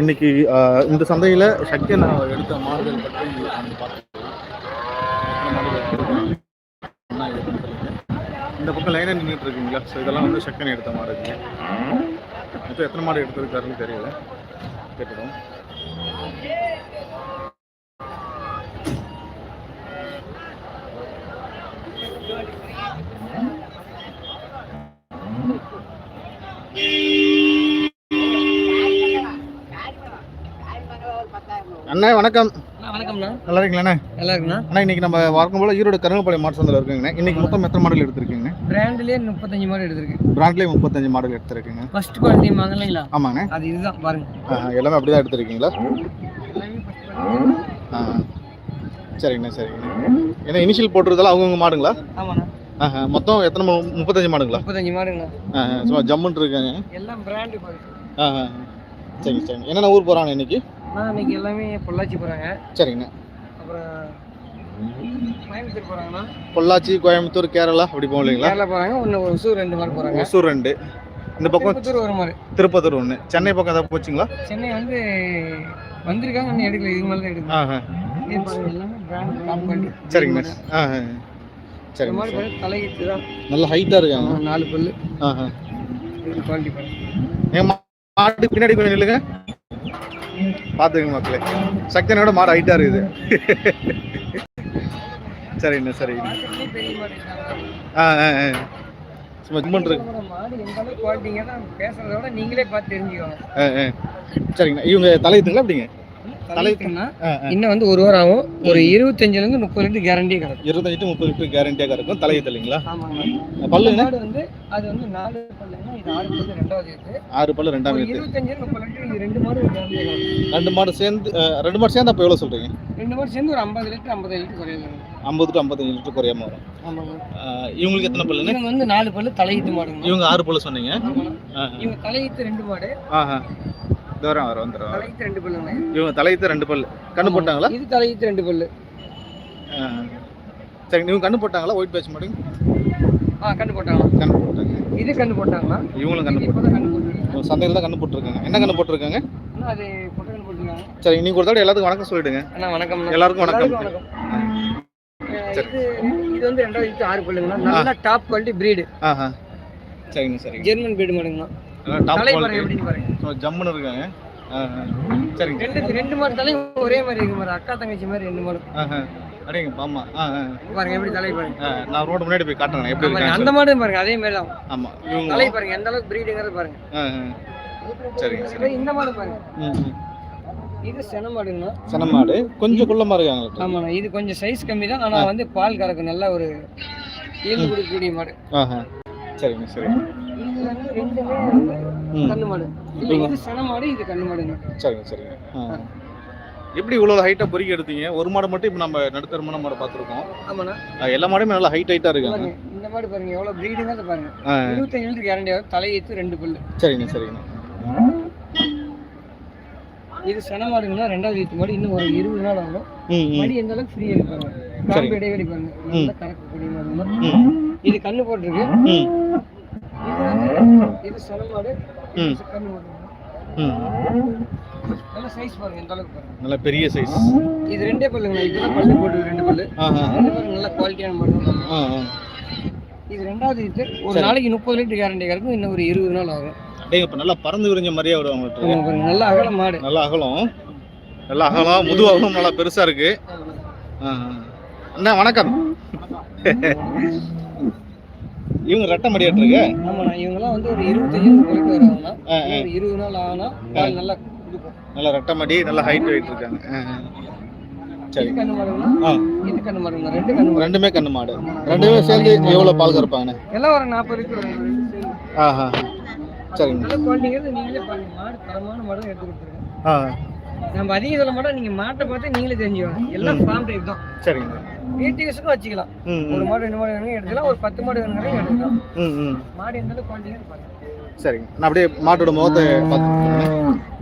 இன்னைக்கு இந்த சந்தையில் சக்தி நான் எடுத்த மாடுகள் பற்றி பார்த்துருக்கோம் இந்த பக்கம் லைனாக நின்றுட்டு இருக்கீங்களா? ஸோ இதெல்லாம் வந்து சக்கன் எடுத்த மாதிரி மாடுங்க மொத்தம் எத்தனை மாடு எடுத்திருக்காருன்னு தெரியல. கேட்டுடும் அண்ணா வணக்கம். வணக்கம்ண்ணா. நல்லா நல்லா இருக்குண்ணா அண்ணா இன்னைக்கு நம்ம வழக்கம் போல ஈரோடு கருங்கப்பாளையம் மாட்டு சந்தையில் இருக்குங்கண்ணே. இன்னைக்கு மொத்தம் எத்தனை மாடல் எடுத்திருக்கீங்க பிராண்ட்லேயே முப்பத்தஞ்சு மாடு எடுத்திருக்கு. பிராண்ட்லேயே முப்பத்தஞ்சு மாடல் எடுத்திருக்கீங்க. ஃபர்ஸ்ட் குவாலிட்டி வாங்க இல்லைங்களா ஆமாங்கண்ணே. அது இதுதான் பாருங்க. எல்லாமே அப்படி தான் எடுத்திருக்கீங்களா சரிங்கண்ணா சரிங்கண்ணா. ஏன்னா இனிஷியல் போட்டுறதெல்லாம் அவங்கவுங்க மாடுங்களா? ஆமாண்ணா. மொத்தம் எத்தனை முப்பத்தஞ்சு மாடுங்களா? முப்பத்தஞ்சு மாடுங்கண்ணா ஆஹா சும்மா ஜம்முன்னு இருக்காங்க. எல்லாம் பிராண்டு சரிங்க சரிங்க. என்னென்ன ஊர் போகிறாங்க இன்னைக்கு? நான் இன்னைக்கு எல்லாமே பொள்ளாச்சி போகிறாங்க சரிங்கண்ணா. அப்புறம் கோயம்புத்தூர் போகிறாங்கண்ணா பொள்ளாச்சி கோயம்புத்தூர் கேரளா அப்படி போகும் இல்லைங்களா? கேரளா போகிறாங்க ஒன்று ஒசூர் ரெண்டு மாடு போகிறாங்க ஒசூர் ரெண்டு. இந்த பக்கம் திருப்பத்தூர் ஒரு மாடு திருப்பத்தூர் ஒன்று சென்னை பக்கம் ஏதாவது போச்சுங்களா? சென்னை வந்து வந்திருக்காங்க இன்னும் எடுக்கல. இது மேலே தான் எடுக்கணும் ஆஹா. சரிங்க தான். நல்ல ஹைட்டாக இருக்காங்க நாலு பல்லு. குவாலிட்டி பாருங்க. என் மாடு பின்னாடி கொஞ்சம் நில்லுங்க. பார்த்துங்க மக்களே. சக்தினோட மாடு ஹைட்டாக இருக்குது. சரிங்கண்ணா சரிங்கண்ணா. ஆ ஆ சும்மா ஜிம்மன் இருக்கு பேசுறத விட நீங்களே பார்த்து தெரிஞ்சுக்கோங்க. சரிங்கண்ணா. இவங்க தலையுத்துங்களா அப்படிங்க ஆ இன்னும் வந்து ஒரு வாரம் ஆகும். ஒரு இருபத்தஞ்சுல இருந்து முப்பது லிட்டர் கேரண்டியே கிடக்கும். இருபத்தஞ்சு முப்பது லிட்டர் கேரண்டியாக இருக்கும் தலையுத்து இல்லைங்களா பல்லுங்க மாடு வந்து அது வந்து நாலு பல்லுங்கன்னா இது ஆறு பல்லு ரெண்டாவது ஆறு பல்லு ஏத்து இருபத்தஞ்சு முப்பது லிட்டர் ரெண்டு மாடு கேரண்டியே கிடக்கும். ரெண்டு மாடு சேர்ந்து ரெண்டு மாடு சேர்ந்து அப்போ எவ்வளோ சொல்கிறீங்க ரெண்டு மாடு சேர்ந்து ஒரு ஐம்பது லிட்டர் ஐம்பது லிட்டர் குறையுது ஐம்பது டு ஐம்பத்தஞ்சு லிட்டர் குறையாம வரும். இவங்களுக்கு எத்தனை பல்லுங்க இவங்க வந்து நாலு பல்லு தலையீத்து மாடுங்க இவங்க ஆறு பல்லு சொன்னீங்க. இவங்க தலையீத்து ரெண்டு மாடு. தூரம் வர வந்துடும் தலையீத்து ரெண்டு பல்லுங்க. இவங்க தலையத்து ரெண்டு பல்லு. கண்ணு போட்டாங்களா? இது தலையீத்து ரெண்டு பல்லு. சரி இவங்க கண்ணு போட்டாங்களா? ஒயிட் பேட்ச் மாடுங்க ஆ கண்ணு போட்டாங்களா? கண்ணு போட்டாங்க. இது கண்ணு போட்டாங்களா? இவங்களும் கண்ணு இது இப்போதான் கண்ணு போட்டுருக்காங்க. போட்டு சந்தையில் தான் கண்ணு போட்டிருக்காங்க. என்ன கண்ணு போட்டிருக்காங்க? அது பொட்டை கண்ணு போட்டுருக்காங்க. சரி இன்னைக்கு தடவை எல்லாத்துக்கும் வணக்கம் சொல்லிடுங்க. அண்ணா வணக்கம் எல்லாருக்கும் வணக்கம். வணக்கம். இது வந்து ரெண்டாவது ஆறு பல்லுங்கண்ணா. நல்லா டாப் குவாலிட்டி பிரீடு ஆஹா. சரிங்க சரிங்க. ஜெர்மன் பிரீடு மாடுங்கண்ணா தலை ஜம்முன்னு இருக்காங்க. சரிங்க. ரெண்டு ரெண்டு மாடு தலையும் ஒரே மாதிரி இருக்கு மாதிரி அக்கா தங்கச்சி மாதிரி ரெண்டு மாடு. ஆ ஆ. பாருங்க எப்படி தலை பாருங்க. நான் ரோடு முன்னாடி போய் காட்டுறேன் எப்படி இருக்காங்க அந்த மாடு பாருங்க அதே மாதிரி தான் ஆமா இவங்க தலை பாருங்க எந்த அளவுக்கு பிரீடுங்கிறது பாருங்க. சரிங்க சரி இந்த மாடு பாருங்க. இது சென மாடுங்கண்ணா சன மாடு. கொஞ்சம் குள்ளமா இருக்காங்க ஆமாண்ணா இது கொஞ்சம் சைஸ் கம்மி தான் ஆனா வந்து பால் கறக்கும் நல்ல ஒரு ஈல்டு கொடுக்கக்கூடிய மாடு. சரிங்க சரி இது வந்து ரெண்டுமே. கண்ணு மாடு இது சென மாடு இது கண்ணு மாடுங்க சரிங்க சரிங்க. எப்படி இவ்வளோ ஹைட்டாக பொறுக்கி எடுத்தீங்க? ஒரு மாடு மட்டும் இப்போ நம்ம நடுத்தரமான மாடை பார்த்துருக்கோம். ஆமாண்ணா. எல்லா மாடுமே நல்லா ஹைட் ஹைட்டாக இருக்காங்க. இந்த மாடு பாருங்க எவ்வளவு பிரீடுங்க பாருங்க. இருபத்தஞ்சு லிட்டர் கேரண்டி ஆகும். தலையீத்து ரெண்டு பல்லு. சரிங்க சரிங்க. இது சென மாடுங்கன்னா ரெண்டாவது ஈத்து மாடு இன்னும் ஒரு இருபது நாள் ஆகும். மடி எந்த அளவுக்கு ஃப்ரீயா இருப்பாங்க காம்பு இடைவெளி பாருங்க. நல்லா கறக்கக்கூடிய மாடுங்க ம். இது கண்ணு போட்டிருக்கு. இது ம். நல்ல சைஸ் பாருங்க எந்த அளவுக்கு பாருங்க. நல்ல பெரிய சைஸ் இது ரெண்டே பல்லுங்க இப்பதான் பல்லு போட்டு ரெண்டு பல்லு. நல்ல குவாலிட்டியான மாடு இது ரெண்டாவது இது ஒரு நாளைக்கு முப்பது லிட்டர் கேரண்டி கிடக்கும் இன்னும் ஒரு இருபது நாள் ஆகும். அப்படியே இப்போ நல்லா பறந்து விரிஞ்ச மாதிரியே வரும் அவங்கள்ட்ட நல்ல அகல மாடு. நல்லா அகலம். நல்லா அகலம் முது அகலம் நல்லா பெருசா இருக்கு. அண்ணா வணக்கம். இவங்க ரெட்டை மடியாட்டு ஆமாண்ணா இவங்கெல்லாம் வந்து ஒரு இருபத்தஞ்சு லிட்டர் வருவாங்கண்ணா ஒரு இருபது நாள் ஆனா பால் நல்லா கொடுக்கும் நல்லா ரெட்டை மடி நல்லா ஹைட் வெயிட் இருக்காங்க. சரி. இது கண்ணு மாடுங்கண்ணா ரெண்டு கண்ணு ரெண்டுமே கண்ணு மாடு. ரெண்டுமே சேர்ந்து எவ்வளோ பால் கறப்பாங்கண்ணே? எல்லாம் ஒரு நாற்பது. ஆஹா சரிங்க. குவாலிட்டிங்கிறது நீங்களே பாருங்க. மாடு தரமான மாடு எடுத்து கொடுத்துருங்க ஆ. நம்ம அதிகம் சொல்ல மாட்டோம் நீங்க மாட்டை பார்த்து நீங்களே தெரிஞ்சுக்கணும் எல்லாம் ஃபார்ம் டைப் தான். சரிங்க. வீட்டு யூஸுக்கும் வச்சுக்கலாம். ஒரு மாடு ரெண்டு மாடு வேணுங்க எடுத்துக்கலாம். ஒரு பத்து மாடு வேணுங்க எடுத்துக்கலாம். ம் ம். மாடு எந்த அளவுக்கு சரிங்க. நான் அப்படியே மாட்டோட முகத்தை பார்த்து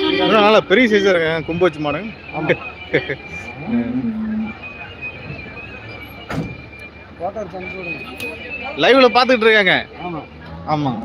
பெரிய சைஸாக இருக்கு. கொம்பு வச்சு மாடு போட்டோ எடுத்து அனுப்பி விடுங்க லைவ்ல பார்த்துட்டு இருக்காங்க. ஆமா. ஆமாம்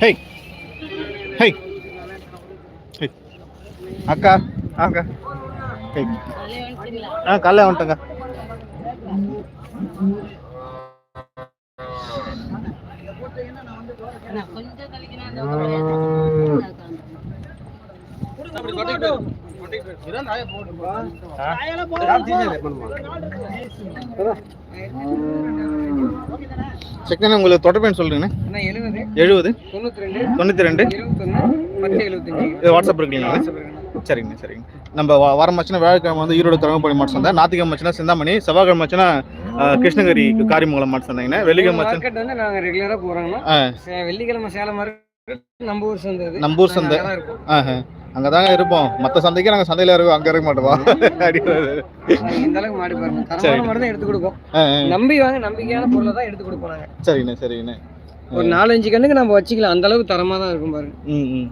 హే హే హే అక్క అక్క హే ஆ காலைல வந்துட்டேங்க. செகண்ட் உங்களுக்கு தொடர்பேன்னு சொல்றீங்கண்ணே எழுபது தொண்ணூத்தி ரெண்டு. தொண்ணூற்றி ரெண்டு. வாட்ஸ்அப் இருக்குங்களா? சரிங்க சரிங்க. நம்ம வாரம் ஆச்சுன்னா வியாழக்கிழமை வந்து ஈரோடு கருங்கப்பள்ளி மாட்டு சந்தை ஞாத்திக்கிழமை ஆச்சுன்னா சிந்தாமணி செவ்வாய்க்கிழமை ஆச்சுன்னா கிருஷ்ணகிரி காரிமங்கலம் மாட்டு சந்தைங்கண்ணே. வெள்ளிக்கிழமை வந்து நாங்க ரெகுலரா போறோம்னா ஆ. சே- வெள்ளிக்கிழமை சேலம் நம்ம ஊர் சந்தை. நம்ம ஊர் சந்தை. அங்கே தாங்க இருப்போம். மற்ற சந்தைக்கு நாங்கள் சந்தையில் இருக்கோம் அங்கே இருக்க மாட்டோமா? இந்த அளவுக்கு மாடி பாருங்க. எடுத்து கொடுப்போம். நம்பி வாங்க நம்பிக்கையான பொருளை தான் எடுத்து கொடுப்போம் நாங்க. சரிண்ணே சரிண்ணே ஒரு நாலஞ்சு கண்ணுக்கு நம்ம வச்சுக்கலாம். அந்த அளவுக்கு தரமா தான் இருக்கும் பாருங்க. ம் ம்.